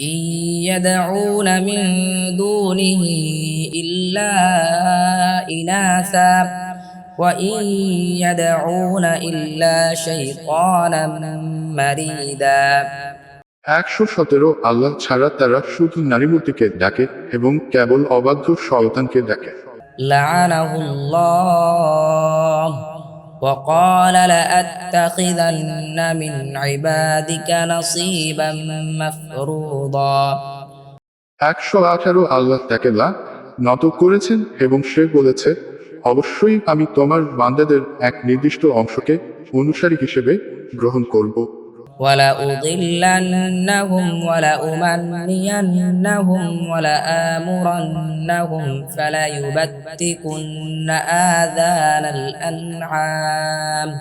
إن يدعون من دونه إلا إناثا وإن يدعون إلا شيطانا مريدا একশো সতেরো আল্লাহ ছাড়া তারা শুধু নারীমূর্তিকে ডাকে এবং কেবল অবাধ্য শয়তানকে ডাকে لعنه الله وقال لأتخذن من عبادك نصيبا مفروضا একশো আঠারো আল্লাহ তাকে লা নত করেছেন এবং সে বলেছে অবশ্যই আমি তোমার বান্দাদের এক নির্দিষ্ট অংশকে অনুসারী হিসেবে গ্রহণ করব ولأضلنهم ولأمنينهم ولآمرنهم فليبتكن آذان الأنعام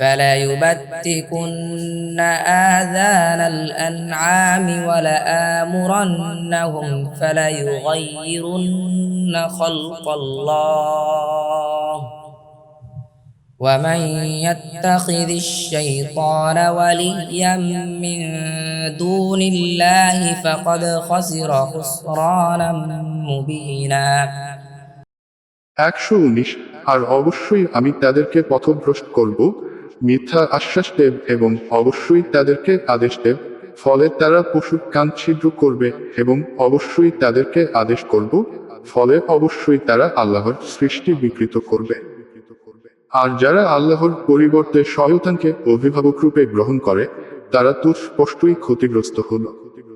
فليبتكن آذان الأنعام ولآمرنهم فليغيرن خلق الله ومن يتخذ الشيطان وليا من دون الله فقد خسر خسرانا مبينا একশো উনিশ আর অবশ্যই আমি তাদেরকে পথভ্রষ্ট করব মিথ্যা আশ্বাস দেব এবং অবশ্যই তাদেরকে আদেশ দেব ফলে তারা পশুর কান ছিদ্র করবে এবং অবশ্যই তাদেরকে আদেশ করব ফলে অবশ্যই তারা আল্লাহর সৃষ্টি বিকৃত করবে আর যারা আল্লাহর পরিবর্তে শয়তানকে অভিভাবক রূপে গ্রহণ করে তারা তো স্পষ্টই ক্ষতিগ্রস্ত হলো।